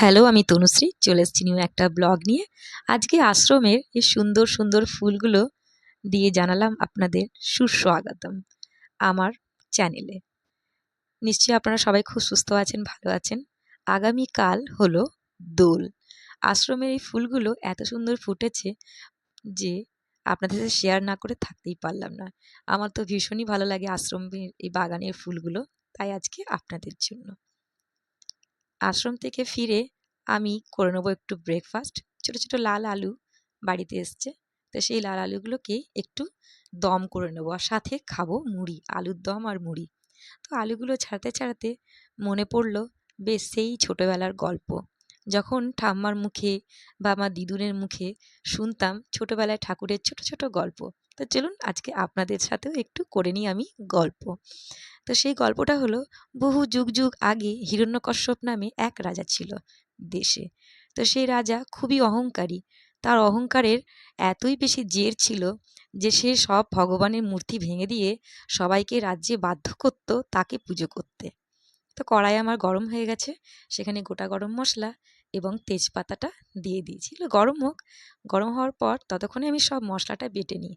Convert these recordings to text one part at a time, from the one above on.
Hello, আমি তনুশ্রী। চলে এসেছি নিউ একটা ব্লগ নিয়ে। আজকে আশ্রমের এই সুন্দর সুন্দর ফুলগুলো দিয়ে জানালাম আপনাদের সুস্বাগতম আমার চ্যানেলে নিশ্চয়ই আপনারা সবাই খুব সুস্থ আছেন, ভালো আছেন। আগামীকাল হলো দোল। আশ্রমের এই ফুলগুলো এত সুন্দর ফুটেছে যে আপনাদের সাথে শেয়ার না করে থাকতেই পারলাম না। আমার তো ভীষণই ভালো লাগে আশ্রমের এই বাগানের ফুলগুলো। তাই আজকে আপনাদের জন্য। আশ্রম থেকে ফিরে আমি করে নেব একটু ব্রেকফাস্ট ছোটো ছোটো লাল আলু বাড়িতে এসছে। তো সেই লাল আলুগুলোকে একটু দম করে নেব আর সাথে খাব মুড়ি, আলুর দম আর মুড়ি। তো আলুগুলো ছাড়াতে ছাড়াতে মনে পড়ল, বেশ সেই ছোটোবেলার গল্প। যখন ঠাম্মার মুখে বা আমার দিদুনের মুখে শুনতাম ছোটোবেলায় ঠাকুরের ছোট ছোট গল্প। তো চলুন আজকে আপনাদের সাথেও একটু করে নিই আমি গল্প। তো সেই গল্পটা হলো, বহু যুগ যুগ আগে হিরণ্যকশ্যপ নামে এক রাজা ছিল দেশে। তো সেই রাজা খুবই অহংকারী। তার অহংকারের এতই বেশি জের ছিল যে সে সব ভগবানের মূর্তি ভেঙে দিয়ে সবাইকে রাজ্যে বাধ্য করতো তাকে পুজো করতে। তো কড়াই আমার গরম হয়ে গেছে, সেখানে গোটা গরম মশলা এবং তেজপাতাটা দিয়ে দিয়েছিল। গরম হোক, গরম হওয়ার পর ততক্ষণে আমি সব মশলাটা বেটে নিই।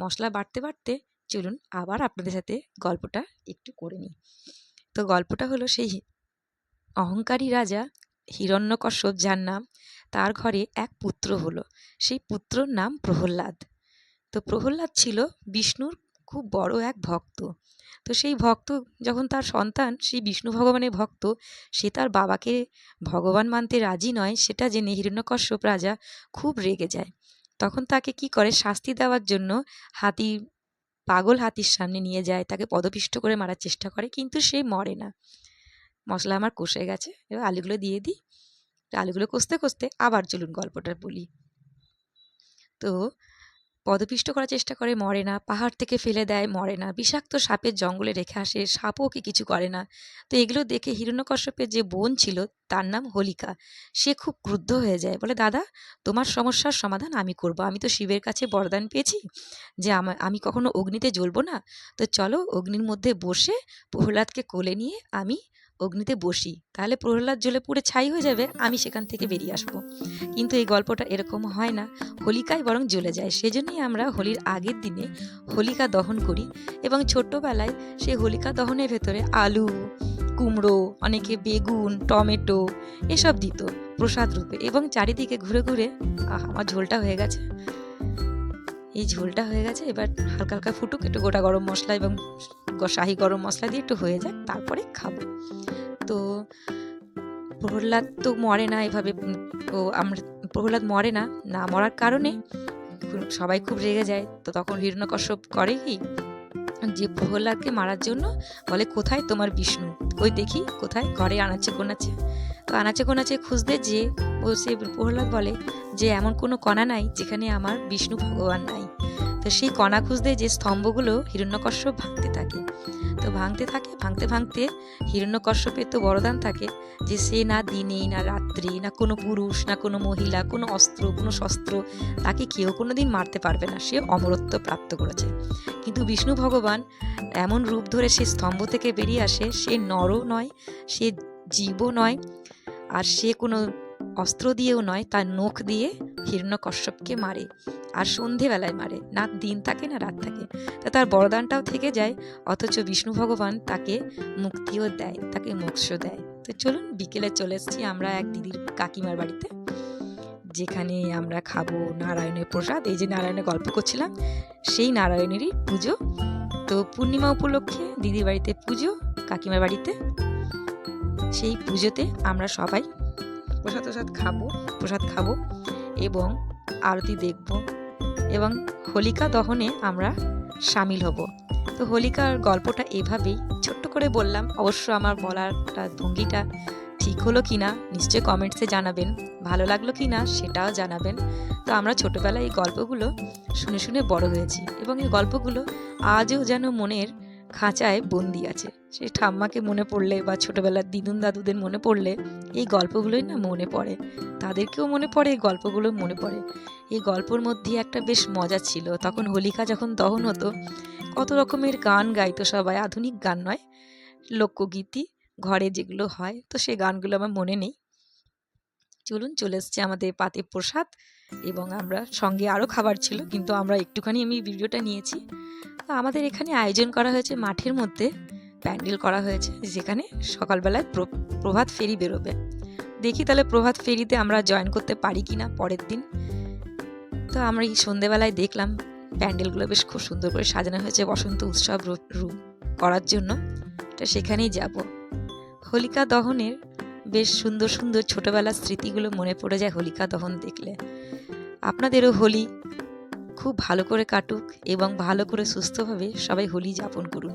মশলা বাটতে বাটতে চলুন আবার আপনাদের সাথে গল্পটা একটু করে নিই। তো গল্পটা হলো সেই অহংকারী রাজা হিরণ্যকশ্যপ যার নাম, তার ঘরে এক পুত্র হলো। সেই পুত্রর নাম প্রহ্লাদ। তো প্রহ্লাদ ছিল বিষ্ণুর খুব বড় এক ভক্ত। তো সেই ভক্ত যখন তার সন্তান, সেই বিষ্ণু ভগবানের ভক্ত, সে তার বাবাকে ভগবান মানতে রাজি নয়, সেটা জেনে হিরণ্যকশ্যপ রাজা খুব রেগে যায়। তখন তাকে কি করে? শাস্তি দেওয়ার জন্য হাতি, পাগল হাতির সামনে নিয়ে যায়, তাকে পদপিষ্ট করে মারার চেষ্টা করে, কিন্তু সে মরে না। মশলা আমার কষে গেছে, এবার আলুগুলো দিয়ে দিই। আলুগুলো কষতে কষতে আবার চলুন গল্পটা বলি। তো পদপিষ্ট করার চেষ্টা করে, মরে না। পাহাড় থেকে ফেলে দেয়, মরে না। বিষাক্ত সাপের জঙ্গলে রেখে আসে, সাপও কি কিছু করে না। তো এগুলো দেখে হিরণ্যকশ্যপের যে বোন ছিল, তার নাম হোলিকা। সে খুব ক্রুদ্ধ হয়ে যায়, বলে, দাদা, তোমার সমস্যার সমাধান আমি করব। আমি তো শিবের কাছে বরদান পেয়েছি যে আমি কখনো অগ্নিতে জ্বলবো না। তো চলো অগ্নির মধ্যে বসে প্রহ্লাদকে কোলে নিয়ে আমি অগ্নিতে বসি। তাহলে প্রহ্লাদ জ্বলে পুড়ে ছাই হয়ে যাবে, আমি সেখান থেকে বেরিয়ে আসব। কিন্তু এই গল্পটা এরকম হয় না। হোলিকায় বরং জ্বলে যায়। সেজন্যই আমরা হোলির আগের দিনে হোলিকা দহন করি এবং ছোট্টবেলায় সেই হোলিকা দহনের ভেতরে আলু, কুমড়ো, অনেকে বেগুন, টমেটো এসব দিত প্রসাদ রূপে এবং চারিদিকে ঘুরে ঘুরে আমার ঝোলটা হয়ে গেছে। এই ঝোলটা হয়ে গেছে, এবার হালকা হালকা ফুটুক, একটু গোটা গরম মশলা এবং শাহি গরম মশলা দিয়ে একটু হয়ে যাক, তারপরে খাব। তো প্রহ্লাদ তো মরে না এভাবে, তো আমরা, প্রহ্লাদ মরে না না মরার কারণে সবাই খুব রেগে যায়, তো তখন হিরণ্যকশ্যপ করে কি যে প্রহ্লাদকে মারার জন্য বলে, কোথায় তোমার বিষ্ণু? ওই দেখি, কোথায়? ঘরে আনাচে কোনাচে তো আনাচে কোনাচে খুঁজতে যে ও সে প্রহ্লাদ বলে, যে এমন কোনো কণা নাই যেখানে আমার বিষ্ণু ভগবান নাই। তো সেই কণা খুঁজতে যে স্তম্ভগুলো হিরণ্যকশ্যপ ভাঙতে থাকে। তো ভাঙতে থাকে, ভাঙতে ভাঙতে হিরণ্যকশ্যপের তো বরদান থাকে যে সে না দিনে, না রাত্রে, না কোনো পুরুষ, না কোনো মহিলা, কোনো অস্ত্র, কোনো শস্ত্র তাকে কেউ কোনো দিন মারতে পারবে না। সে অমরত্ব প্রাপ্ত করেছে। কিন্তু বিষ্ণু ভগবান এমন রূপ ধরে সে স্তম্ভ থেকে বেরিয়ে আসে, সে নরও নয়, সে জীবও নয়, আর সে কোনো অস্ত্র দিয়েও নয়, তার নখ দিয়ে হিরণ্যকশ্যপকে মারে, আর সন্ধেবেলায় মারে। না দিন থাকে, না রাত থাকে। তা তার বরদানটাও থেকে যায়, অথচ বিষ্ণু ভগবান তাকে মুক্তিও দেয়, তাকে মোক্ষ দেয়। তো চলুন, বিকেলে চলে এসেছি আমরা এক দিদির কাকিমার বাড়িতে, যেখানে আমরা খাব নারায়ণের প্রসাদ। এই যে নারায়ণের গল্প করছিলাম, সেই নারায়ণেরই পুজো। তো পূর্ণিমা উপলক্ষে দিদির বাড়িতে পুজো, কাকিমার বাড়িতে। সেই পুজোতে আমরা সবাই প্রসাদ প্রসাদ খাব প্রসাদ খাব। এবং আরতি দেখব এবং হোলিকা দহনে আমরা সামিল হব। তো হোলিকার গল্পটা এভাবেই ছোট্ট করে বললাম। অবশ্য আমার বলারটা ভঙ্গিটা ঠিক হলো কি না নিশ্চয়ই কমেন্টসে জানাবেন। ভালো লাগল কি না সেটাও জানাবেন। তো আমরা ছোটোবেলায় এই গল্পগুলো শুনে শুনে বড় হয়েছি এবং এই গল্পগুলো আজও যেন মনের খাঁচায় বন্দি আছে। সেই ঠাম্মাকে মনে পড়লে বা ছোটোবেলার দিদুন দাদুদের মনে পড়লে এই গল্পগুলোই না মনে পড়ে। তাদেরকেও মনে পড়ে, এই গল্পগুলো মনে পড়ে। এই গল্পর মধ্যে একটা বেশ মজা ছিল। তখন হোলিকা যখন দহন হতো, কত রকমের গান গাইতো সবাই। আধুনিক গান নয়, লোকগীতি, ঘরে যেগুলো হয়। তো সেই গানগুলো আমার মনে নেই। চলুন, চলে এসছে আমাদের পাতে প্রসাদ এবং আমরা সঙ্গে আরও খাবার ছিল, কিন্তু আমরা একটুখানি আমি ভিডিওটা নিয়েছি। তো আমাদের এখানে আয়োজন করা হয়েছে মাঠের মধ্যে প্যান্ডেল করা হয়েছে, যেখানে সকালবেলায় প্র- প্রভাত ফেরি বেরোবে। দেখি তাহলে প্রভাত ফেরিতে আমরা জয়েন করতে পারি কি না পরের দিন। তো আমরা এই সন্ধেবেলায় দেখলাম প্যান্ডেলগুলো বেশ খুব সুন্দর করে সাজানো হয়েছে বসন্ত উৎসব রূপ করার জন্য। এটা সেখানেই যাব। হোলিকা দহনের বেশ সুন্দর সুন্দর ছোটবেলার স্মৃতিগুলো মনে পড়ে যায় হোলিকা দহন দেখলে। আপনাদেরও হোলি খুব ভালো করে কাটুক এবং ভালো করে সুস্থভাবে সবাই হোলি যাপন করুন।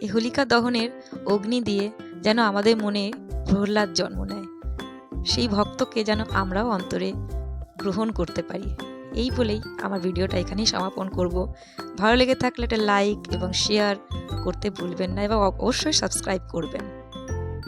এই হোলিকা দহনের অগ্নি দিয়ে যেন আমাদের মনে প্রহ্লাদ জন্ম নেয়। সেই ভক্তকে যেন আমরাও অন্তরে গ্রহণ করতে পারি। এই বলেই আমার ভিডিওটা এখানেই সমাপন করব। ভালো লেগে থাকলে একটা লাইক এবং শেয়ার করতে ভুলবেন না এবং অবশ্যই সাবস্ক্রাইব করবেন।